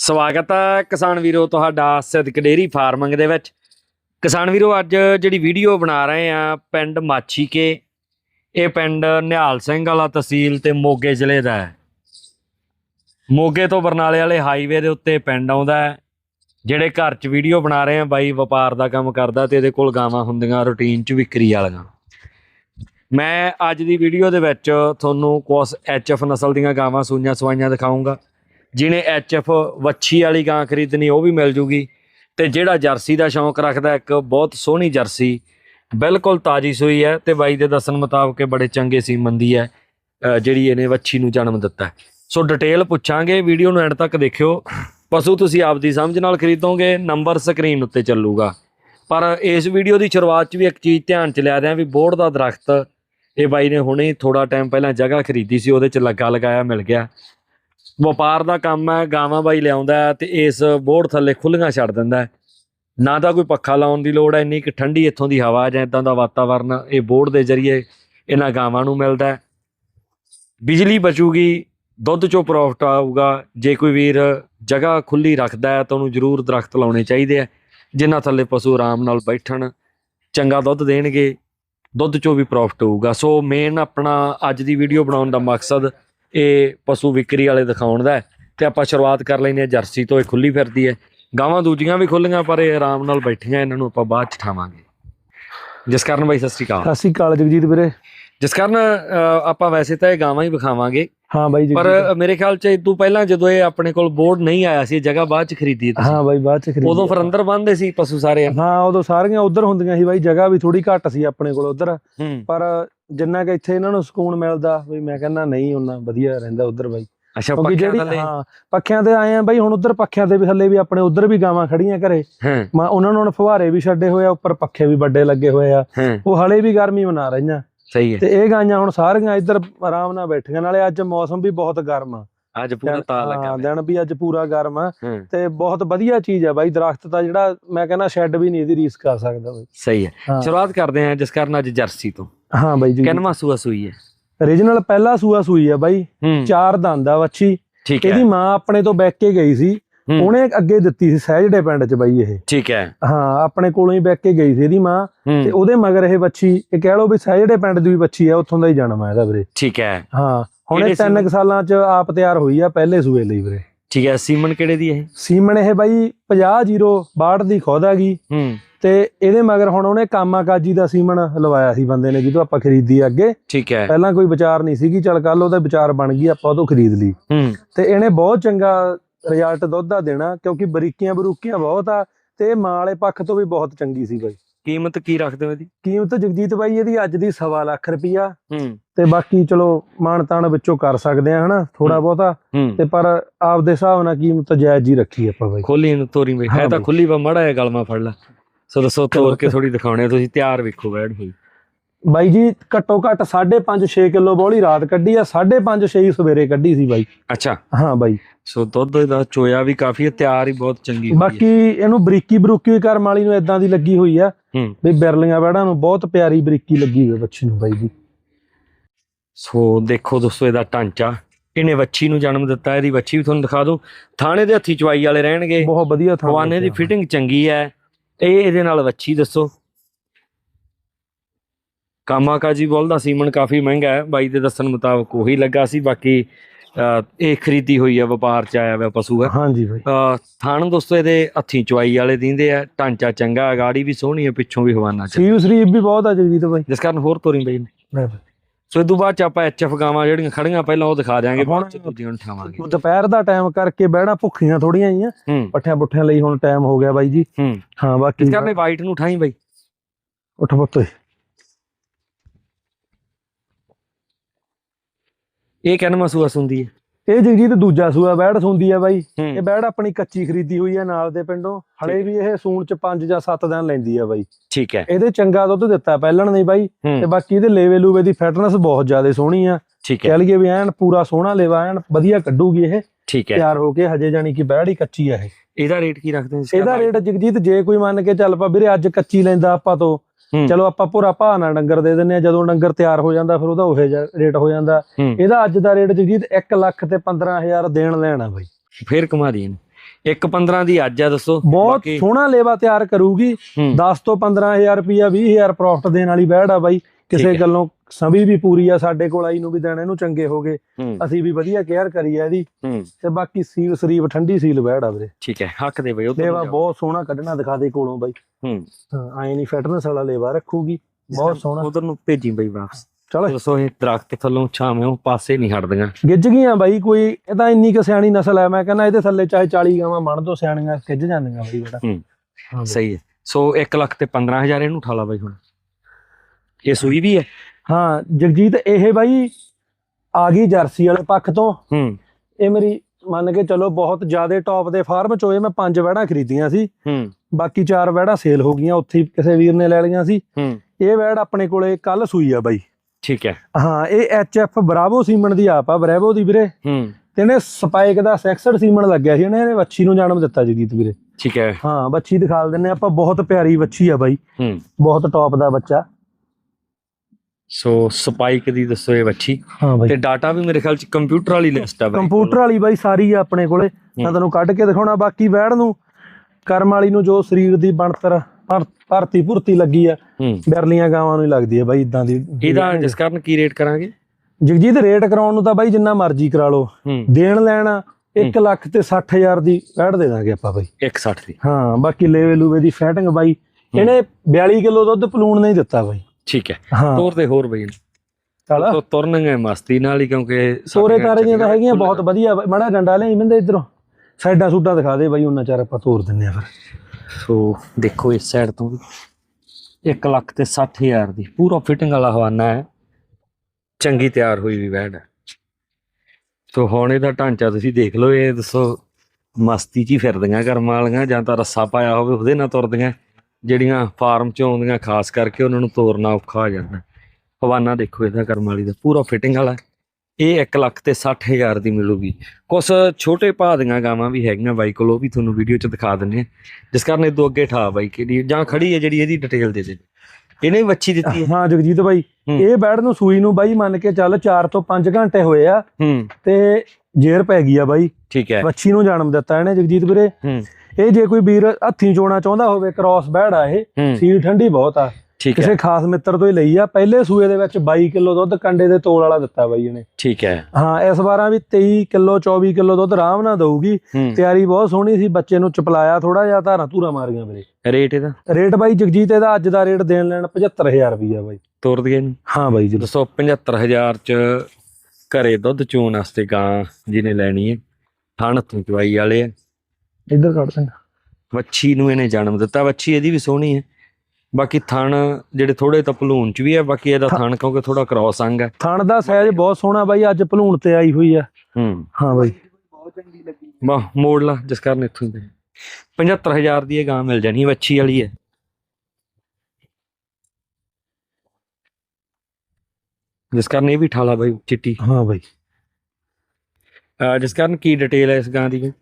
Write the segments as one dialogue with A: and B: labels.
A: ਸਵਾਗਤ ਹੈ ਕਿਸਾਨ ਵੀਰੋ ਤੁਹਾਡਾ ਸਿੱਧਕ ਡੇਰੀ ਫਾਰਮਿੰਗ ਦੇ ਵਿੱਚ। ਕਿਸਾਨ ਵੀਰੋ, ਅੱਜ ਜਿਹੜੀ ਵੀਡੀਓ ਬਣਾ ਰਹੇ ਆ ਪਿੰਡ ਮਾਛੀਕੇ, ਇਹ ਪਿੰਡ ਨਿਹਾਲ ਸਿੰਘ ਵਾਲਾ ਤਹਿਸੀਲ ਤੇ ਮੋਗੇ ਜ਼ਿਲ੍ਹੇ ਦਾ ਹੈ। ਮੋਗੇ ਤੋਂ ਬਰਨਾਲੇ ਵਾਲੇ ਹਾਈਵੇ ਦੇ ਉੱਤੇ ਪਿੰਡ ਆਉਂਦਾ ਹੈ, ਜਿਹੜੇ ਘਰ 'ਚ ਵੀਡੀਓ ਬਣਾ ਰਹੇ ਆ, ਬਾਈ ਵਪਾਰ ਦਾ ਕੰਮ ਕਰਦਾ ਤੇ ਇਹਦੇ ਕੋਲ ਗਾਵਾਂ ਹੁੰਦੀਆਂ, ਰੂਟੀਨ 'ਚ ਵਿਕਰੀ ਵਾਲੀਆਂ। ਮੈਂ ਅੱਜ ਦੀ ਵੀਡੀਓ ਦੇ ਵਿੱਚ ਤੁਹਾਨੂੰ ਕੁਝ ਐਚਐਫ ਨਸਲ ਦੀਆਂ ਗਾਵਾਂ, ਸੂਈਆਂ ਸਵਾਈਆਂ ਦਿਖਾਉਂਗਾ ਜਿਹਨੇ ਐਚਐਫ ਵੱਛੀ ਵਾਲੀ ਗਾਂ ਖਰੀਦਣੀ, ਉਹ ਵੀ ਮਿਲ ਜੂਗੀ। ਤੇ ਜਿਹੜਾ ਜਰਸੀ ਦਾ ਸ਼ੌਂਕ ਰੱਖਦਾ, ਇੱਕ ਬਹੁਤ ਸੋਹਣੀ ਜਰਸੀ, ਬਿਲਕੁਲ ਤਾਜੀ ਸੂਈ ਹੈ ਤੇ ਬਾਈ ਦੇ ਦੱਸਣ ਮੁਤਾਬਕ ਬੜੇ ਚੰਗੇ ਸੀਮਨ ਦੀ ਹੈ ਜਿਹੜੀ ਇਹਨੇ ਵੱਛੀ ਨੂੰ ਜਨਮ ਦਿੱਤਾ ਸੋ ਡਿਟੇਲ ਪੁੱਛਾਂਗੇ, ਵੀਡੀਓ ਨੂੰ ਐਂਡ ਤੱਕ ਦੇਖਿਓ। ਪਸ਼ੂ ਤੁਸੀਂ ਆਪਦੀ ਸਮਝ ਨਾਲ ਖਰੀਦੋਗੇ, ਨੰਬਰ ਸਕਰੀਨ ਉੱਤੇ ਚੱਲੂਗਾ। ਪਰ ਇਸ ਵੀਡੀਓ ਦੀ ਸ਼ੁਰੂਆਤ 'ਚ ਵੀ ਇੱਕ ਚੀਜ਼ ਧਿਆਨ 'ਚ ਲਿਆ ਦਿਆਂ ਵੀ ਬੋਰਡ ਦਾ ਦਰਖਤ, ਇਹ ਬਾਈ ਨੇ ਹੁਣੇ ਥੋੜਾ ਟਾਈਮ ਪਹਿਲਾਂ ਜਗ੍ਹਾ ਖਰੀਦੀ ਸੀ, ਉਹਦੇ 'ਚ ਲੱਗਾ ਲਗਾਇਆ ਮਿਲ ਗਿਆ। ਵਪਾਰ ਦਾ ਕੰਮ ਹੈ, ਗਾਵਾਂ ਬਾਈ ਲਿਆਉਂਦਾ ਹੈ ਤੇ ਇਸ ਬੋਰਡ ਥੱਲੇ ਖੁੱਲੀਆਂ ਛੱਡ ਦਿੰਦਾ ਨਾ ਤਾਂ ਕੋਈ ਪੱਖਾ ਲਾਉਣ ਦੀ ਲੋੜ ਹੈ, ਇੰਨੀ ਕਿ ਠੰਡੀ ਇੱਥੋਂ ਦੀ ਹਵਾ ਜਾਂ ਇਦਾਂ ਦਾ ਵਾਤਾਵਰਨ ਇਹ ਬੋਰਡ ਦੇ ਜ਼ਰੀਏ ਇਹਨਾਂ ਗਾਵਾਂ ਨੂੰ ਮਿਲਦਾ ਬਿਜਲੀ ਬਚੂਗੀ, ਦੁੱਧ ਚੋਂ ਪ੍ਰੋਫਿਟ ਆਊਗਾ, ਜੇ ਕੋਈ ਵੀਰ ਜਗ੍ਹਾ ਖੁੱਲੀ ਰੱਖਦਾ ਹੈ ਤਾਂ ਉਹਨੂੰ ਜ਼ਰੂਰ ਦਰਖਤ ਲਾਉਣੇ ਚਾਹੀਦੇ ਆ ਜਿਨ੍ਹਾਂ ਥੱਲੇ ਪਸ਼ੂ ਆਰਾਮ ਨਾਲ ਬੈਠਣ, ਚੰਗਾ ਦੁੱਧ ਦੇਣਗੇ, ਦੁੱਧ ਚੋਂ ਵੀ ਪ੍ਰੋਫਿਟ ਹੋਊਗਾ। ਸੋ ਮੇਨ ਆਪਣਾ ਅੱਜ ਦੀ ਵੀਡੀਓ ਬਣਾਉਣ ਦਾ ਮਕਸਦ ਇਹ ਪਸ਼ੂ ਵਿਕਰੀ ਵਾਲੇ ਦਿਖਾਉਣ ਦਾ ਤੇ ਆਪਾਂ ਸ਼ੁਰੂਆਤ ਕਰ ਲੈਂਦੇ ਹਾਂ, ਜਰਸੀ ਤੋਂ ਇਹ ਖੁੱਲੀ ਫਿਰਦੀ ਹੈ। ਗਾਵਾਂ ਦੂਜੀਆਂ ਵੀ ਖੁੱਲੀਆਂ, ਪਰ ਇਹ ਆਰਾਮ ਨਾਲ ਬੈਠੀਆਂ, ਇਹਨਾਂ ਨੂੰ ਆਪਾਂ ਬਾਅਦ ਚ ਠਾਵਾਂਗੇ। ਜਿਸ ਕਾਰਨ ਬਾਈ, ਸਤਿ ਸ਼੍ਰੀ ਅਕਾਲ।
B: ਸਤਿ ਸ਼੍ਰੀ ਅਕਾਲ ਜਗਜੀਤ ਵੀਰੇ।
A: ਜਿਸ ਕਾਰਨ ਆਪਾਂ ਵੈਸੇ ਤਾਂ ਇਹ ਗਾਵਾਂ ਹੀ ਵਿਖਾਵਾਂਗੇ।
B: ਹਾਂ ਬਾਈ ਜੀ
A: ਪਰ ਮੇਰੇ ਖਿਆਲ ਚ ਤੋਂ ਪਹਿਲਾਂ ਜਦੋਂ ਇਹ ਆਪਣੇ ਕੋਲ ਬੋਰਡ ਨਹੀਂ ਆਇਆ ਸੀ ਜਗ੍ਹਾ ਬਾਅਦ ਚ ਖਰੀਦੀ ਤੁਸੀਂ।
B: ਹਾਂ ਬਾਈ ਬਾਅਦ ਚ ਖਰੀਦੀ
A: ਉਦੋਂ ਫਿਰ ਅੰਦਰ ਬੰਨਦੇ ਸੀ ਪਸ਼ੂ ਸਾਰੇ।
B: ਹਾਂ ਉਦੋਂ ਸਾਰੀਆਂ ਉਧਰ ਹੁੰਦੀਆਂ ਸੀ ਬਾਈ ਜਗ੍ਹਾ ਵੀ ਥੋੜੀ ਘੱਟ ਸੀ ਆਪਣੇ ਕੋਲ ਉਧਰ। ਪਰ ਜਿੰਨਾ ਕਿ ਇੱਥੇ ਇਹਨਾਂ ਨੂੰ ਸਕੂਨ ਮਿਲਦਾ ਵੀ ਮੈਂ ਕਹਿੰਦਾ ਨਹੀਂ ਉਹਨਾਂ ਵਧੀਆ ਰਹਿੰਦਾ ਉਧਰ ਬਾਈ।
A: ਅੱਛਾ
B: ਜਿਹੜੀ
A: ਥੱਲੇ।
B: ਹਾਂ ਪੱਖਿਆਂ ਤੇ ਆਏ ਆ ਬਾਈ ਹੁਣ ਉਧਰ ਪੱਖਿਆਂ ਤੇ ਵੀ ਥੱਲੇ ਵੀ ਆਪਣੇ ਉਧਰ ਵੀ ਗਾਵਾਂ ਖੜੀਆਂ ਘਰੇ। ਮੈਂ ਉਹਨਾਂ ਨੂੰ ਹੁਣ ਫੁਹਾਰੇ ਵੀ ਛੱਡੇ ਹੋਏ ਆ ਉੱਪਰ ਪੱਖੇ ਵੀ ਵੱਡੇ ਲੱਗੇ ਹੋਏ ਆ। ਉਹ ਹਲੇ ਵੀ ਗਰਮੀ ਮਨਾ ਰਹੀਆਂ।
A: ਸਹੀ ਹੈ।
B: ਤੇ ਇਹ ਗਾਈਆਂ ਹੁਣ ਸਾਰੀਆਂ ਇੱਧਰ ਆਰਾਮ ਨਾਲ ਬੈਠੀਆਂ ਨਾਲੇ ਅੱਜ ਮੌਸਮ ਵੀ ਬਹੁਤ ਗਰਮ ਆ।
A: ਅੱਜ ਪੂਰਾ ਤਾ ਲੱਗਾ।
B: ਦਿਨ ਵੀ ਅੱਜ ਪੂਰਾ ਗਰਮ ਆ। ਤੇ ਬਹੁਤ ਵਧੀਆ ਚੀਜ਼ ਹੈ ਬਾਈ ਦਰਖਤ ਦਾ ਜਿਹੜਾ ਮੈਂ ਕਹਿੰਦਾ ਸ਼ੈੱਡ ਵੀ ਨਹੀਂ ਇਹਦੀ ਰੀਸ ਕਰ ਸਕਦਾ ਬਾਈ
A: ਸਹੀ ਹੈ। ਸ਼ੁਰੂਆਤ ਕਰਦੇ ਹਾਂ ਜਿਸ ਕਾਰਨ ਅੱਜ ਜਰਸੀ ਤੋਂ।
B: ਹਾਂ ਬਾਈ ਜੀ।
A: ਕਿੰਨਵਾਂ ਸੂਆ ਸੂਈ ਹੈ?
B: ਰੀਜਨਲ ਪਹਿਲਾ ਸੂਆ ਸੂਈ ਆ ਬਾਈ। ਚਾਰ ਦੰਦ ਆ ਵੱਛੀ। ਇਹਦੀ ਮਾਂ ਆਪਣੇ ਤੋਂ ਬੈਕ ਕੇ ਗਈ ਸੀ। ਉਹਨੇ ਅੱਗੇ ਦਿੱਤੀ ਸੀ ਸਹਿਜੜੇ ਪਿੰਡ ਚ ਬਾਈ ਇਹ।
A: ਠੀਕ ਹੈ।
B: ਹਾਂ ਆਪਣੇ ਕੋਲੋਂ ਹੀ ਬੈਕ ਕੇ ਗਈ ਸੀ ਇਹਦੀ ਮਾਂ।
A: ਹੂੰ,
B: ਤੇ ਉਹਦੇ ਮਗਰ ਇਹ ਵੱਛੀ ਇਹ ਕਹਿ ਲਓ ਵੀ ਸਹਿਜੜੇ ਪਿੰਡ ਦੀ ਵੀ ਵੱਛੀ ਆ ਉੱਥੋਂ ਦਾ ਹੀ ਜਨਮ ਆ ਇਹਦਾ ਵੀਰੇ।
A: ਠੀਕ ਹੈ।
B: ਹਾਂ ਹੁਣ ਇਹ ਤਿੰਨ
A: ਸੀਮਨ?
B: ਕੁ ਸਾਲਾਂ ਚ ਆਪ ਤਿਆਰ ਹੋਈ ਆ ਪਹਿਲੇ ਸੂਏ ਲਈ ਵੀਰੇ।
A: ਠੀਕ ਹੈ ਸੀਮਨ ਕਿਹੜੇ ਦੀ ਹੈ
B: ਸੀਮਨ ਇਹ ਬਾਈ 50 62 ਦੀ ਖੁਦ ਹੈਗੀ
A: ਹੂੰ।
B: ਤੇ ਇਹਦੇ ਮਗਰ ਹੁਣ ਉਹਨੇ ਕਾਮਾ ਕਾਜੀ ਦਾ ਸੀਮਨ ਲਵਾਇਆ ਸੀ ਬੰਦੇ ਨੇ ਜਦੋਂ ਆਪਾਂ ਖਰੀਦੀ ਅੱਗੇ।
A: ਠੀਕ ਹੈ।
B: ਪਹਿਲਾਂ ਕੋਈ ਵਿਚਾਰ ਨਹੀਂ ਸੀਗੀ ਚਲ ਕੱਲ ਉਹਦਾ ਵਿਚਾਰ ਬਣ ਗਈ ਆਪਾਂ ਉਹ ਤੋਂ ਖਰੀਦ ਲਈ।
A: ਹੂੰ।
B: ਤੇ ਇਹਨੇ ਬਹੁਤ ਚੰਗਾ ਰਿਜ਼ਲਟ ਦੁੱਧ ਦਾ ਦੇਣਾ ਕਿਉਂਕਿ ਬਰੀਕੀਆਂ ਬਰੂਕੀਆਂ ਬਹੁਤ ਆ ਤੇ ਮਾਂ ਵਾਲੇ ਪੱਖ ਤੋਂ ਵੀ ਬਹੁਤ ਚੰਗੀ ਸੀ ਬਾਈ।
A: ਕੀਮਤ ਕੀ ਰੱਖਦੇ ਹੋ ਇਹਦੀ?
B: ਕੀਮਤ ਜਗਜੀਤ ਬਾਈ ਇਹਦੀ ਅੱਜ ਦੀ ਸਵਾ ਲੱਖ ਰੁਪਈਆ।
A: ਹੂੰ।
B: ਤੇ ਬਾਕੀ ਚਲੋ ਮਾਣ ਤਾਣ ਵਿੱਚੋਂ ਕਰ ਸਕਦੇ ਆ ਹਨਾ? ਥੋੜਾ। ਬਹੁਤਾ। ਤੇ ਪਰ ਆਪਦੇ ਹਿਸਾਬ ਨਾਲ ਕੀਮਤ ਜਾਇਜ਼ ਹੀ ਰੱਖੀ ਆਪਾਂ ਬਾਈ।
A: ਖੋਲੀ ਨੂੰ ਤੋਰੀ ਬਈ। ਹੈ ਤਾਂ। ਖੁੱਲੀ ਵਾ ਮੜਾ ਹੈ ਗਲਮਾ ਫੜ ਲੈ। ਸੋ ਦੱਸੋ ਤੋੜ ਕੇ ਥੋੜੀ ਦਿਖਾਉਣੇ ਤੁਸੀਂ ਤਿਆਰ ਵੇਖੋ ਬੈਠ ਹੋਈ
B: ਬਾਈ ਜੀ ਘੱਟੋ ਘੱਟ 5.5 6 ਕਿਲੋ ਬੋਲੀ ਰਾਤ ਕੱਢੀ ਆ 5.5 6 ਸਵੇਰੇ ਕੱਢੀ ਸੀ ਬਾਈ।
A: ਅੱਛਾ।
B: ਹਾਂ ਬਾਈ।
A: ਸੋ ਦੁੱਧ ਦਾ ਚੋਇਆ ਵੀ ਕਾਫੀ ਹੈ ਤਿਆਰ ਹੀ ਬਹੁਤ ਚੰਗੀ ਹੋਈ ਹੈ
B: ਬਾਕੀ ਇਹਨੂੰ ਬਰੀਕੀ ਬਰੂਕੀ ਕਰਮ ਵਾਲੀ ਨੂੰ ਇਦਾਂ ਦੀ ਲੱਗੀ ਹੋਈ ਆ
A: ਹੂੰ।
B: ਵੀ ਬਿਰਲੀਆਂ ਵੜਾਂ ਨੂੰ ਬਹੁਤ ਪਿਆਰੀ ਬਰੀਕੀ ਲੱਗੀ ਹੋਈ ਬੱਚੀ ਨੂੰ ਬਾਈ ਜੀ।
A: ਸੋ ਦੇਖੋ ਦੋਸਤੋ ਇਹਦਾ ਢਾਂਚਾ। ਇਹਨੇ ਵੱਛੀ ਨੂੰ ਜਨਮ ਦਿੱਤਾ ਇਹਦੀ ਵੱਛੀ ਵੀ ਤੁਹਾਨੂੰ ਦਿਖਾ ਦੂੰ ਥਾਣੇ ਦੇ ਹੱਥੀ ਚਵਾਈ ਵਾਲੇ ਰਹਿਣਗੇ।
B: ਬਹੁਤ ਵਧੀਆ ਥਾਂ
A: ਖਵਾਨੇ ਦੀ। ਫਿਟਿੰਗ ਚੰਗੀ ਹੈ। ਇਹ ਇਹਦੇ ਨਾਲ ਵੱਛੀ ਦੱਸੋ। ਕਾਮਾਕਾ ਜੀ ਬੋਲਦਾ ਸੀਮਨ ਕਾਫੀ ਮਹਿੰਗਾ ਹੈ। ਬਾਈ ਦੇ ਦੱਸਣ ਮੁਤਾਬਕ ਉਹੀ ਲੱਗਾ ਸੀ। ਬਾਕੀ ਇਹ ਖਰੀਦੀ ਹੋਈ ਹੈ ਵਪਾਰ ਚ ਆਇਆ ਹੋਇਆ ਪਸ਼ੂ ਹੈ।
B: ਹਾਂਜੀ ਬਾਈ।
A: ਥਣ ਦੋਸਤੋ ਇਹਦੇ ਹੱਥੀ ਚਵਾਈ ਵਾਲੇ ਦਿੰਦੇ ਆ। ਢਾਂਚਾ ਚੰਗਾ ਗਾੜੀ ਵੀ ਸੋਹਣੀ ਹੈ ਪਿੱਛੋਂ ਵੀ ਹਵਾਨਾ ਚ
B: ਸੀਯੂ ਸ਼ਰੀਫ ਵੀ ਬਹੁਤ ਆ ਜਗਜੀਤ ਬਾਈ।
A: ਜਿਸ ਕਾਰਨ ਹੋਰ ਤੋਰੀ ਬਈ
B: ਬਾਈ।
A: ਸੋ ਇਹ ਤੋਂ ਬਾਅਦ ਚ ਆਪਾਂ ਐਚਐਫ ਗਾਵਾਂ ਜਿਹੜੀਆਂ ਖੜੀਆਂ ਪਹਿਲਾਂ ਉਹ ਦਿਖਾ ਦਿਆਂਗੇ ਬਾਅਦ ਚ ਦੂਜੀਆਂ ਨੂੰ ਉਠਾਵਾਂਗੇ
B: ਦੁਪਹਿਰ ਦਾ ਟਾਈਮ ਕਰਕੇ ਬਹਿਣਾ ਭੁੱਖੀਆਂ ਥੋੜੀਆਂ ਹੀ ਆ।
A: ਹੂੰ।
B: ਪੱਠਿਆਂ ਪੁੱਠਿਆਂ ਲਈ ਹੁਣ ਟਾਈਮ ਹੋ ਗਿਆ ਬਾਈ ਜੀ।
A: ਹੂੰ।
B: ਬਾਕੀ
A: ਜਿਸ ਕਾਰਨ ਵਾਈਟ ਨੂੰ ਉਠਾਈ ਬਈ।
B: ਉੱਠ ਪੁੱਤ
A: ਇਹ ਕਹਿਣ ਮਹਿਸੂਸ ਹੁੰਦੀ ਹੈ?
B: ਇਹ ਜਗਜੀਤ ਦੂਜਾ ਸੂਆ ਬੈੜ ਸੁੰਦੀ ਆ ਬਾਈ। ਇਹ ਬੈੜ ਆਪਣੀ ਕੱਚੀ ਖਰੀਦੀ ਹੋਈ ਆ ਨਾਲ ਦੇ ਪਿੰਡੋਂ। ਹਲੇ ਵੀ ਇਹ ਸੂਣ ਚ 5 ਜਾਂ 7 ਦਿਨ ਲੈਂਦੀ ਆ ਬਾਈ।
A: ਠੀਕ ਹੈ।
B: ਇਹਦੇ ਚੰਗਾ ਦੁੱਧ ਦਿੱਤਾ ਪਹਿਲਣ ਨਹੀਂ ਬਾਈ। ਤੇ ਬਾਕੀ ਇਹਦੇ ਲੇਵੇ ਲੂਵੇ ਦੀ ਫਿਟਨੈਸ ਬਹੁਤ ਜ਼ਿਆਦਾ ਸੋਹਣੀ ਆ।
A: ਠੀਕ ਹੈ।
B: ਕਹਿ ਲਈਏ ਵੀ ਐਨ ਪੂਰਾ ਸੋਹਣਾ ਲੇਵਾ ਐਨ ਵਧੀਆ ਕੱਢੂਗੀ ਇਹ।
A: ਠੀਕ ਹੈ।
B: ਤਿਆਰ ਹੋ ਕੇ ਹਜੇ ਜਾਨੀ ਕਿ ਬੈੜ ਹੀ ਕੱਚੀ ਆ ਇਹ।
A: ਇਹਦਾ ਰੇਟ ਕੀ ਰੱਖਦੇ ਹੋ
B: ਇਹਦਾ ਰੇਟ ਜਗਜੀਤ ਜੇ ਕੋਈ ਮੰਨ ਕੇ ਚੱਲ ਪਾ ਵੀਰੇ ਅੱਜ ਕੱਚੀ ਲੈਂਦਾ ਆਪਾਂ ਤੋਂ। ਚਲੋ ਆਪਾਂ ਪੂਰਾ ਭਾਅ ਨਾਲ ਡੰਗਰ ਦੇ ਦਿੰਨੇ ਆ ਜਦੋਂ ਡੰਗਰ ਤਿਆਰ ਹੋ ਜਾਂਦਾ ਫਿਰ ਉਹਦਾ ਉਹੇ ਜਿਹਾ ਰੇਟ ਹੋ ਜਾਂਦਾ। ਇਹਦਾ ਅੱਜ ਦਾ ਰੇਟ ਜਗਜੀਤ 1 ਲੱਖ ਤੇ 15000 ਦੇਣ ਲੈਣਾ ਬਾਈ।
A: ਫੇਰ ਕਮਾ ਦੀ ਇੱਕ 15 ਦੀ ਅੱਜ ਆ ਦੱਸੋ।
B: ਬਹੁਤ ਸੋਹਣਾ ਲੇਵਾ ਤਿਆਰ ਕਰੂਗੀ।
A: ਹੂੰ।
B: 10 ਤੋਂ 15000 ਰੁਪਿਆ 20000 ਪ੍ਰੋਫਿਟ ਦੇਣ ਵਾਲੀ ਬੈੜ ਆ ਬਾਈ ਕਿਸੇ। ਗੱਲੋਂ ਸਮੀ ਵੀ ਪੂਰੀ ਆ ਸਾਡੇ ਕੋਲ ਆਈ ਨੂੰ ਵੀ ਦੇਣ ਇਹਨੂੰ ਚੰਗੇ ਹੋ ਗਏ। ਅਸੀਂ ਵੀ ਵਧੀਆ ਕੇਅਰ ਕਰੀ ਆ ਇਹਦੀ। ਤੇ ਬਾਕੀ ਸੀਲ ਸਰੀਬ ਠੰਡੀ ਸੀਲ ਬੈੜ ਆ ਵੀਰੇ।
A: ਠੀਕ ਹੈ ਹੱਕ ਦੇ ਬਈ ਉਹ
B: ਲੇਵਾ ਬਹੁਤ ਸੋਹਣਾ ਕੱਢਣਾ ਦਿਖਾ ਦੇ ਕੋਲੋਂ ਬਾਈ।
A: ਹੂੰ।
B: ਹਾਂ ਐ ਨਹੀਂ ਫਿਟਨੈਸ ਵਾਲਾ ਲੇਵਾ ਰੱਖੂਗੀ ਬਹੁਤ ਸੋਹਣਾ।
A: ਉਧਰ ਨੂੰ ਭੇਜੀ ਬਈ ਵਾਪਸ।
B: ਚਲੋ।
A: ਦੱਸੋ ਇਹ ਦਰਖਤ ਥੱਲੋਂ ਛਾਵੇਂ ਪਾਸੇ ਨਹੀਂ ਹਟਦੀਆਂ।
B: ਗਿੱਜ ਗਈਆਂ ਬਾਈ ਕੋਈ ਇਹ ਤਾਂ ਇੰਨੀ ਕੁ ਸਿਆਣੀ ਨਸਲ ਹੈ ਮੈਂ ਕਹਿੰਦਾ ਇਹਦੇ ਥੱਲੇ ਚਾਹੇ 40 ਗਾਵਾਂ ਮਣ ਤੋਂ ਸਿਆਣੀਆਂ ਗਿੱਜ ਜਾਂਦੀਆਂ ਬਾਈ ਬੜਾ।
A: ਹੂੰ।
B: ਹਾਂ ਬਾਈ।
A: ਸਹੀ ਹੈ। ਸੋ 1 ਲੱਖ ਤੇ 15000 ਇਹਨੂੰ ਉਠਾ ਲਾ ਬਾਈ ਹੁਣ। ਇਹ ਸੂਈ ਵੀ ਹੈ?
B: ਹਾਂ ਜਗਜੀਤ ਇਹ ਬਾਈ ਆ ਗਈ ਜਰਸੀ ਵਾਲੇ ਪੱਖ ਤੋਂ।
A: ਹੂੰ।
B: ਇਹ ਮੇਰੀ ਮੰਨ ਕੇ ਚਲੋ ਬਹੁਤ ਜ਼ਿਆਦਾ ਟੌਪ ਦੇ ਫਾਰਮ ਚ ਹੋਏ ਮੈਂ ਪੰਜ ਵੈੜਾਂ ਖਰੀਦੀਆਂ ਸੀ।
A: ਹੂੰ।
B: ਬਾਕੀ ਚਾਰ ਵੈੜਾਂ ਸੇਲ ਹੋ ਗਈਆਂ ਉੱਥੇ ਹੀ ਕਿਸੇ ਵੀਰ ਨੇ ਲੈ ਲਈਆਂ ਸੀ।
A: ਹੂੰ।
B: ਇਹ ਵੈੜ ਆਪਣੇ ਕੋਲੇ ਕੱਲ ਸੂਈ ਆ ਬਾਈ।
A: ਠੀਕ ਹੈ।
B: ਹਾਂ ਇਹ ਐਫ ਬਰਾਵੋ ਸੀਮਨ ਦੀ ਆਪ ਆ ਬਰਾਵੋ ਦੀ ਵੀਰੇ।
A: ਹੂੰ।
B: ਤੇ ਇਹਨੇ ਸਪਾਈਕ ਦਾ 66 ਸੀਮਨ ਲੱਗਿਆ ਸੀ ਇਹਨੇ ਵੱਛੀ ਨੂੰ ਜਨਮ ਦਿੱਤਾ ਜਗਜੀਤ ਵੀਰੇ।
A: ਠੀਕ ਹੈ।
B: ਹਾਂ ਬੱਚੀ ਦਿਖਾ ਦਿੰਨੇ ਆਪਾਂ ਬਹੁਤ ਪਿਆਰੀ ਬੱਚੀ ਆ ਬਾਈ।
A: ਹੂੰ।
B: ਬਹੁਤ ਟੌਪ ਦਾ ਬੱਚਾ।
A: ਸੋ ਸਪਾਈਕ ਦੀ ਦੱਸੋ ਇਹ ਵੱਛੀ?
B: ਹਾਂ ਬਾਈ।
A: ਤੇ ਡਾਟਾ ਵੀ ਮੇਰੇ ਖਿਆਲ ਚ ਕੰਪਿਊਟਰ ਵਾਲੀ ਲਿਸਟ ਆ ਬਾਈ।
B: ਕੰਪਿਊਟਰ ਵਾਲੀ ਬਾਈ ਸਾਰੀ ਆ ਆਪਣੇ ਕੋਲੇ। ਮੈਂ ਤੈਨੂੰ ਕੱਢ ਕੇ ਦਿਖਾਉਣਾ ਬਾਕੀ ਬੈੜ ਨੂੰ। ਕਰਮ ਵਾਲੀ ਨੂੰ ਜੋ ਸਰੀਰ ਦੀ ਬਣਤਰ ਭਰ- ਭਰਤੀ ਭੁਰਤੀ ਲੱਗੀ ਆ ਬਿਰਲੀਆਂ ਗਾਵਾਂ ਨੂੰ ਹੀ ਲੱਗਦੀ ਆ ਬਾਈ ਇਦਾਂ ਦੀ
A: ਇਹਦਾ ਜਿਸ ਕਾਰਨ ਕੀ ਰੇਟ ਕਰਾਂਗੇ?
B: ਜਗਜੀਤ ਰੇਟ ਕਰਾਉਣ ਨੂੰ ਤਾਂ ਬਾਈ ਜਿੰਨਾ ਮਰਜ਼ੀ ਕਰਾ ਲਓ। ਦੇਣ ਲੈਣਾ 1 ਲੱਖ ਤੇ 60000 ਦੀ ਬੈੜ ਦੇ ਦਾਂਗੇ ਆਪਾਂ ਬਾਈ।
A: 160 ਦੀ।
B: ਹਾਂ ਬਾਕੀ ਲੇਵੇ ਲੂਵੇ ਦੀ ਫੈਟਿੰਗ ਬਾਈ। ਇਹਨੇ 42 ਕਿਲੋ ਦੁੱਧ ਪਲੂਣ ਨਹੀਂ ਦਿੱਤਾ ਬਾਈ।
A: ਠੀਕ ਹੈ।
B: ਹਾਂ।
A: ਤੋਰ ਤੇ ਹੋਰ ਬਈ।
B: ਚੱਲ।
A: ਤੋ ਤੁਰਨਗੇ ਮਸਤੀ ਨਾਲ ਹੀ ਕਿਉਂਕਿ
B: ਸੋਰੇ ਤਾਰੇ ਦੀਆਂ ਤਾਂ ਹੈਗੀਆਂ ਬਹੁਤ ਵਧੀਆ। ਮਾੜਾ ਡੰਡਾ ਲਿਆਈ ਬੰਦੇ ਇਧਰੋਂ। ਸਾਈਡਾਂ ਸੂਡਾਂ ਦਿਖਾ ਦੇ ਬਾਈ ਉਹਨਾਂ ਚਾਰ ਆਪਾਂ ਤੋਰ ਦਿੰਨੇ ਆ ਫਿਰ।
A: ਸੋ ਦੇਖੋ ਇਸ ਸਾਈਡ ਤੋਂ ਵੀ। 1 ਲੱਖ ਤੇ 60000 ਦੀ ਪੂਰਾ ਫਿਟਿੰਗ ਵਾਲਾ ਹਵਾਨਾ ਹੈ। ਚੰਗੀ ਤਿਆਰ ਹੋਈ ਵੀ ਬੈਡ ਸੋ ਹੁਣ ਇਹਦਾ ਢਾਂਚਾ ਤੁਸੀਂ ਦੇਖ ਲਓ ਇਹ ਦੱਸੋ ਮਸਤੀ 'ਚ ਹੀ ਫਿਰਦੀਆਂ ਕਰਮਾਂ ਵਾਲੀਆਂ ਜਾਂ ਤਾਂ ਰੱਸਾ ਪਾਇਆ ਹੋਵੇ ਉਹਦੇ ਨਾਲ ਤੁਰਦੀਆਂ। ਜਿਹੜੀਆਂ ਫਾਰਮ 'ਚ ਆਉਂਦੀਆਂ ਖਾਸ ਕਰਕੇ ਉਹਨਾਂ ਨੂੰ ਤੋਰਨਾ ਔਖਾ ਹੋ ਜਾਂਦਾ। ਹਵਾਨਾ ਦੇਖੋ ਇਹਦਾ ਕਰਮ ਵਾਲੀ ਦਾ ਪੂਰਾ ਫਿਟਿੰਗ ਵਾਲਾ। ਇਹ 1 ਲੱਖ ਤੇ 60000 ਦੀ ਮਿਲੂਗੀ। ਕੁਝ ਛੋਟੇ ਭਾਅ ਦੀਆਂ ਗਾਵਾਂ ਵੀ ਹੈਗੀਆਂ ਬਾਈ ਕੋਲ ਉਹ ਵੀ ਤੁਹਾਨੂੰ ਵੀਡੀਓ 'ਚ ਦਿਖਾ ਦਿੰਨੇ ਆ ਜਿਸ ਕਾਰਨ ਇਹ ਤੋਂ ਅੱਗੇ ਠਾ ਬਾਈ ਕਿਹੜੀ ਜਾਂ ਖੜੀ ਹੈ ਜਿਹੜੀ ਇਹਦੀ ਡਿਟੇਲ ਦੇ ਦੇ। ਇਹਨੇ ਵੱਛੀ ਦਿੱਤੀ ਹੈ।
B: ਜਗਜੀਤ ਬਾਈ। ਇਹ ਬੈੜ ਨੂੰ ਸੂਈ ਨੂੰ ਬਾਈ ਮੰਨ ਕੇ ਚੱਲ 4 ਤੋਂ 5 ਘੰਟੇ ਹੋਏ ਆ। ਤੇ ਜੇਰ ਪੈ ਗਈ ਆ ਬਾਈ।
A: ਠੀਕ ਹੈ।
B: ਵੱਛੀ ਨੂੰ ਜਨਮ ਦਿੱਤਾ ਇਹਨੇ ਜਗਜੀਤ ਵੀਰੇ।
A: ਹੂੰ।
B: ਇਹ ਜੇ ਕੋਈ ਵੀਰ ਹੱਥੀਂ ਚੋਣਾ ਚਾਹੁੰਦਾ ਹੋਵੇ ਕ੍ਰਾਸ ਬੈੜ ਆ ਇਹ ਸੀਲ ਠੰਡੀ ਬਹੁਤ ਆ।
A: ਠੀਕ ਹੈ।
B: ਕਿਸੇ ਖਾਸ ਮਿੱਤਰ ਤੋਂ ਹੀ ਲਈ ਆ। ਪਹਿਲੇ ਸੂਏ ਦੇ ਵਿੱਚ 22 ਕਿਲੋ ਦੁੱਧ ਕੰਡੇ ਦੇ ਤੋਲ ਵਾਲਾ ਦਿੱਤਾ ਬਾਈ ਇਹਨੇ।
A: ਠੀਕ ਹੈ।
B: ਹਾਂ ਇਸ ਵਾਰਾਂ ਵੀ 23 ਕਿਲੋ 24 ਕਿਲੋ ਦੁੱਧ ਆਰਾਮ ਨਾਲ ਦਊਗੀ। ਤਿਆਰੀ ਬਹੁਤ ਸੋਹਣੀ ਸੀ ਬੱਚੇ ਨੂੰ ਚਪਲਾਇਆ ਥੋੜਾ ਜਿਹਾ ਧਾਰਾਂ ਧੂਰਾ ਮਾਰੀਆਂ ਵੀਰੇ।
A: ਰੇਟ ਇਹਦਾ?
B: ਰੇਟ ਬਾਈ ਜਗਜੀਤ ਇਹਦਾ ਅੱਜ ਦਾ ਰੇਟ ਦੇਣ ਲੈਣ 75000 ਰੁਪਈਆ ਬਾਈ।
A: ਤੋਰ ਦਈਏ
B: ਹਾਂ ਬਾਈ ਜੀ।
A: ਦੱਸੋ 75000 ਚ ਘਰੇ ਦੁੱਧ ਚੋਣ ਵਾਸਤੇ ਗਾਂ ਜਿਹਨੇ ਲੈਣੀ ਹੈ। ਥਣ ਤੋਂ ਚਵਾਈ ਵਾਲੇ ਆ।
B: ਇੱਧਰ ਕੱਢ ਦੇਣਾ
A: ਵੱਛੀ ਨੂੰ ਇਹਨੇ ਜਨਮ ਦਿੱਤਾ। ਵੱਛੀ ਇਹਦੀ ਵੀ ਸੋਹਣੀ ਹੈ। ਬਾਕੀ ਥਣ ਜਿਹੜੇ ਥੋੜੇ ਤਾਂ ਭਲੂਣ ਚ ਵੀ ਹੈ ਬਾਕੀ ਇਹਦਾ ਥਣ ਕਿਉਂਕਿ ਥੋੜਾ ਕ੍ਰਾਸ ਅੰਗ ਹੈ।
B: ਥਣ ਦਾ ਸਾਈਜ਼ ਬਹੁਤ ਸੋਹਣਾ ਬਾਈ ਅੱਜ ਭਲੂਣ ਤੇ ਆਈ ਹੋਈ ਆ।
A: ਹੂੰ।
B: ਹਾਂ ਬਾਈ।
A: ਵਾਹ ਮੋੜ ਲਾ ਜਿਸ ਕਾਰਨ ਇੱਥੋਂ ਦੇ 75000 ਦੀ ਇਹ ਗਾਂ ਮਿਲ ਜਾਣੀ ਵੱਛੀ ਵਾਲੀ ਹੈ। ਜਿਸ ਕਾਰਨ ਇਹ ਵੀ ਠਾਲਾ ਬਾਈ ਚਿੱਟੀ।
B: ਹਾਂ ਬਾਈ।
A: ਜਿਸ ਕਾਰਨ ਕੀ ਡਿਟੇਲ ਹੈ ਇਸ ਗਾਂ ਦੀ?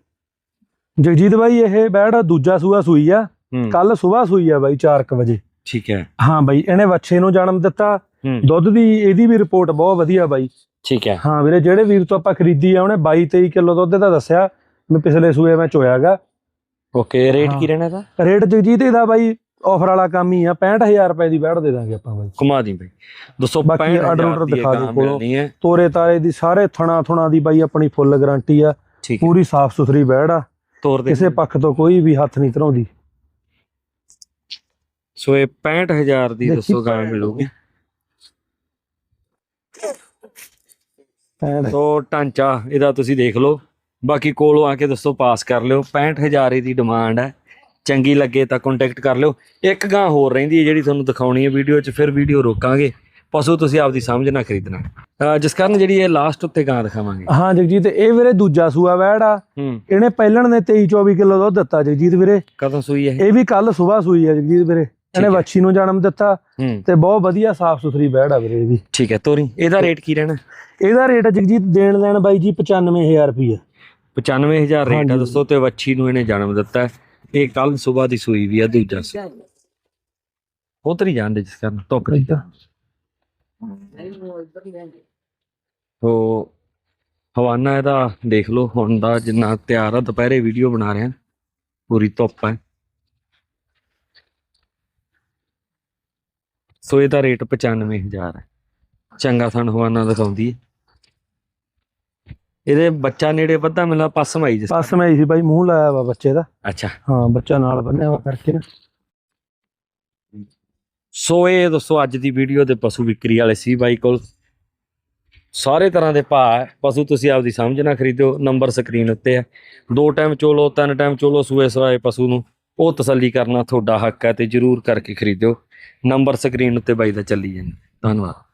B: ਜਗਜੀਤ ਬਾਈ ਇਹ ਬੈੜ ਦੂਜਾ ਸੂਆ ਸੂਈ ਆ। ਕੱਲ ਸਵੇਰ ਸੂਈ ਆ ਬਾਈ 4:00 ਵਜੇ।
A: ਠੀਕ ਹੈ।
B: ਹਾਂ ਬਾਈ ਇਹਨੇ ਵੱਛੇ ਨੂੰ ਜਨਮ ਦਿੱਤਾ। ਦੁੱਧ ਦੀ ਇਹਦੀ ਵੀ ਰਿਪੋਰਟ ਬਹੁਤ ਵਧੀਆ ਬਾਈ।
A: ਠੀਕ ਹੈ।
B: ਹਾਂ ਵੀਰੇ ਜਿਹੜੇ ਵੀਰ ਤੋਂ ਆਪਾਂ ਖਰੀਦੀ ਆ ਉਹਨੇ 22 23 ਕਿਲੋ ਦੁੱਧ ਦਾ ਦੱਸਿਆ ਮੈਂ ਪਿਛਲੇ ਸੂਏ ਮੈਂ ਚੋਇਆਗਾ
A: ਓਕੇ ਰੇਟ। ਕੀ ਰਹਿਣਾ ਦਾ
B: ਰੇਟ ਜਗਜੀਤ ਇਹਦਾ ਬਾਈ ਆਫਰ ਵਾਲਾ ਕੰਮ ਹੀ ਆ। 65000 ਰੁਪਏ ਦੀ ਬੈੜ ਦੇ ਦਾਂਗੇ ਆਪਾਂ ਬਾਈ।
A: ਘੁਮਾ ਦੀ ਬਾਈ। ਦੋਸਤੋ
B: ਬਾਕੀ order order ਦਿਖਾ ਦਿਓ ਕੋਲੋਂ। ਤੋਰੇ ਤਾਰੇ ਦੀ ਸਾਰੇ ਥਣਾ ਥੁਣਾ ਦੀ ਬਾਈ ਆਪਣੀ ਫੁੱਲ ਗਾਰੰਟੀ ਆ। ਪੂਰੀ ਸਾਫ਼ ਸੁਥਰੀ ਬੈੜ ਆ।
A: ਤੋਰ ਦੇ
B: ਕਿਸੇ ਪੱਖ ਤੋਂ ਕੋਈ ਵੀ ਹੱਥ ਨਹੀਂ ਧਰਾਉਂਦੀ।
A: ਸੋ ਇਹ 65000 ਦੀ ਦੱਸੋ ਗਾਂ ਮਿਲੂਗੀ। ਸੋ ਢਾਂਚਾ ਇਹਦਾ ਤੁਸੀਂ ਦੇਖ ਲਓ। ਬਾਕੀ ਕੋਲੋਂ ਆ ਕੇ ਦੱਸੋ ਪਾਸ ਕਰ ਲਿਓ। 65000 ਦੀ ਡਿਮਾਂਡ ਹੈ। ਚੰਗੀ ਲੱਗੇ ਤਾਂ ਕੰਟੈਕਟ ਕਰ ਲਿਓ। ਇੱਕ ਗਾਂ ਹੋਰ ਰਹਿੰਦੀ ਹੈ ਜਿਹੜੀ ਤੁਹਾਨੂੰ ਦਿਖਾਉਣੀ ਹੈ ਵੀਡੀਓ 'ਚ ਫਿਰ ਵੀਡੀਓ ਰੋਕਾਂਗੇ। ਪਸ਼ੂ ਤੁਸੀਂ ਆਪਦੀ ਸਮਝ ਨਾਲ ਖਰੀਦਣਾ। ਜਿਸ ਕਾਰਨ ਜਿਹੜੀ ਇਹ ਲਾਸਟ ਉੱਤੇ ਗਾਂ ਦਿਖਾਵਾਂਗੇ।
B: ਹਾਂ ਜਗਜੀਤ ਇਹ ਵੀਰੇ ਦੂਜਾ ਸੂਆ ਬੈੜ ਆ।
A: ਹੂੰ।
B: ਇਹਨੇ ਪਹਿਲਣ ਨੇ 23 24 ਕਿਲੋ ਦੁੱਧ ਦਿੱਤਾ ਜਗਜੀਤ ਵੀਰੇ।
A: ਕਦੋਂ ਸੂਈ ਹੈ ਇਹ?
B: ਇਹ ਵੀ ਕੱਲ ਸਵੇਰ ਸੂਈ ਆ ਜਗਜੀਤ ਵੀਰੇ। ਇਹਨੇ
A: ਹੈ।
B: ਵੱਛੀ ਨੂੰ ਜਨਮ ਦਿੱਤਾ
A: ਹੂੰ।
B: ਤੇ ਬਹੁਤ ਵਧੀਆ ਸਾਫ਼ ਸੁਥਰੀ ਬੈੜ ਆ ਵੀਰੇ ਇਹ ਵੀ।
A: ਠੀਕ ਹੈ ਤੋਰੀ। ਇਹਦਾ ਰੇਟ ਕੀ ਰਹਿਣਾ?
B: ਇਹਦਾ ਰੇਟ ਜਗਜੀਤ ਦੇਣ ਲੈਣ ਬਾਈ ਜੀ 95000 ਰੁਪਏ
A: 95000 ਰੇਟ ਆ
B: ਹਾਂਜੀ।
A: ਦੱਸੋ ਤੇ ਵੱਛੀ ਨੂੰ ਇਹਨੇ ਜਨਮ ਦਿੱਤਾ। ਹੈ। ਇਹ ਕੱਲ ਸਵੇਰ ਦੀ ਸੂਈ ਵੀ ਆ ਦੂਜਾ ਉਤਰੀ ਜਾਂਦੇ ਜਿਸ ਕਾਰਨ ਧੁੱਪ ਦੀ।
B: ਏਦਾਂ
A: ਤੋ ਹਵਾਨਾ ਇਹਦਾ ਦੇਖ ਲਓ ਹੁਣ ਦਾ ਜਿੰਨਾ ਤਿਆਰ ਆ ਦੁਪਹਿਰੇ ਵੀਡੀਓ ਬਣਾ ਰਹੇ ਪੂਰੀ ਧੁੱਪ ਹੈ। ਸੋ ਇਹਦਾ ਰੇਟ 95000 ਹੈ। ਚੰਗਾ ਥਣ ਹਵਾਨਾ ਦਿਖਾਉਂਦੀ ਹੈ। ਇਹਦੇ ਬੱਚਾ ਨੇੜੇ ਵੱਧਾ ਮਿਲਦਾ ਪਸਮ ਆਈ ਜਿਸ
B: ਪਾਸ ਮੈਂ ਆਈ ਸੀ ਬਾਈ ਮੂੰਹ ਲਾਇਆ ਵਾ ਬੱਚੇ ਦਾ।
A: ਅੱਛਾ।
B: ਹਾਂ ਬੱਚਾ ਨਾਲ ਬੰਨਿਆ ਵਾ ਕਰਕੇ ਨਾ।
A: ਸੋ ਇਹ ਦੋਸਤੋ ਅੱਜ ਦੀ ਵੀਡੀਓ ਦੇ ਪਸ਼ੂ ਵਿਕਰੀ ਵਾਲੇ ਸੀ ਬਾਈ ਕੋਲ। ਸਾਰੇ ਤਰ੍ਹਾਂ ਦੇ ਭਾਅ ਹੈ। ਪਸ਼ੂ ਤੁਸੀਂ ਆਪਦੀ ਸਮਝ ਨਾਲ ਖਰੀਦੋ ਨੰਬਰ ਸਕਰੀਨ ਉੱਤੇ ਹੈ। ਦੋ ਟਾਈਮ ਚੋਲੋ, ਤਿੰਨ ਟਾਈਮ ਚੋਲੋ ਸੂਏ ਸਵਾਏ ਪਸ਼ੂ ਨੂੰ। ਉਹ ਤਸੱਲੀ ਕਰਨਾ ਤੁਹਾਡਾ ਹੱਕ ਹੈ ਤੇ ਜਰੂਰ ਕਰਕੇ ਖਰੀਦਿਓ। ਨੰਬਰ ਸਕਰੀਨ ਉੱਤੇ ਬਾਈ ਦਾ ਚੱਲੀ ਜਾਂਦਾ। ਧੰਨਵਾਦ।